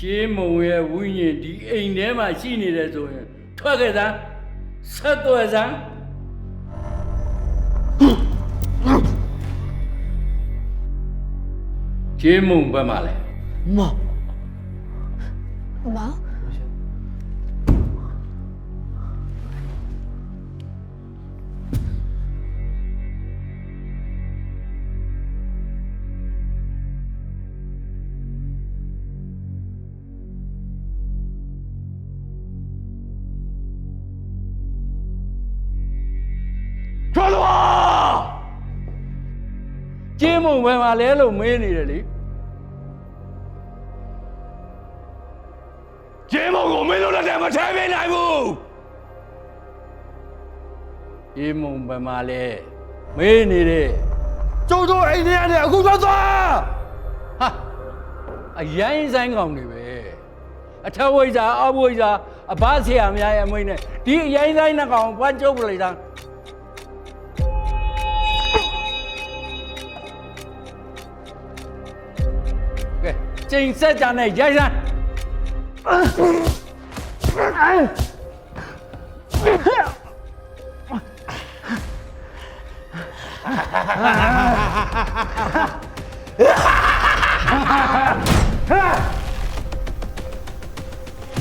ဂျေးမုံရဲ့ဝိညာဉ်ဒီအိမ်ထဲမှာရှိနေတယ်ဆိုရင်ထွက်ခဲ့သားဆက်သွယ်စမ်းဂျေးမုံဘက်မှာလဲမမ ထွက်သွားဂျေးမုံဘက်မှာလဲလို့မေးနေတယ်လေဂျင်းမုံကိုမင်းတို့လက်ထဲမထဲပေးနိုင်ဘူးဂျေးမုံဘက်မှာလဲမေးနေတယ်ကျုံတို့အိမ်ထဲကနေအခုထွက်သွားဟာအရိုင်းဆိုင်ကောင်တွေပဲအထဝိဇ္ဇာအဘဝိဇ္ဇာအဘဆရာများရဲ့အမိန့်နဲ့ဒီအရိုင်းဆိုင်နှစ်ကောင်ဘတ်ကျုပ်ပလိုက်တာ ကဲကျိန်ဆက်ကြနဲ့ရိုက်စမ်း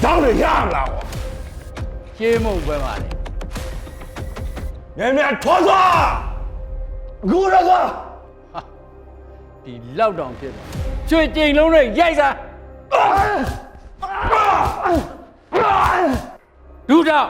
တောင်းနေရမလားကွာရှေးမုံပဲပါလေမြန်မြန်ထွက်သွားအခုတော့သွားဟာဒီလောက်တောင်ဖြစ်သွား ကျွေကျိန်လုံးနဲ့ရိုက်စမ်းဒုတော့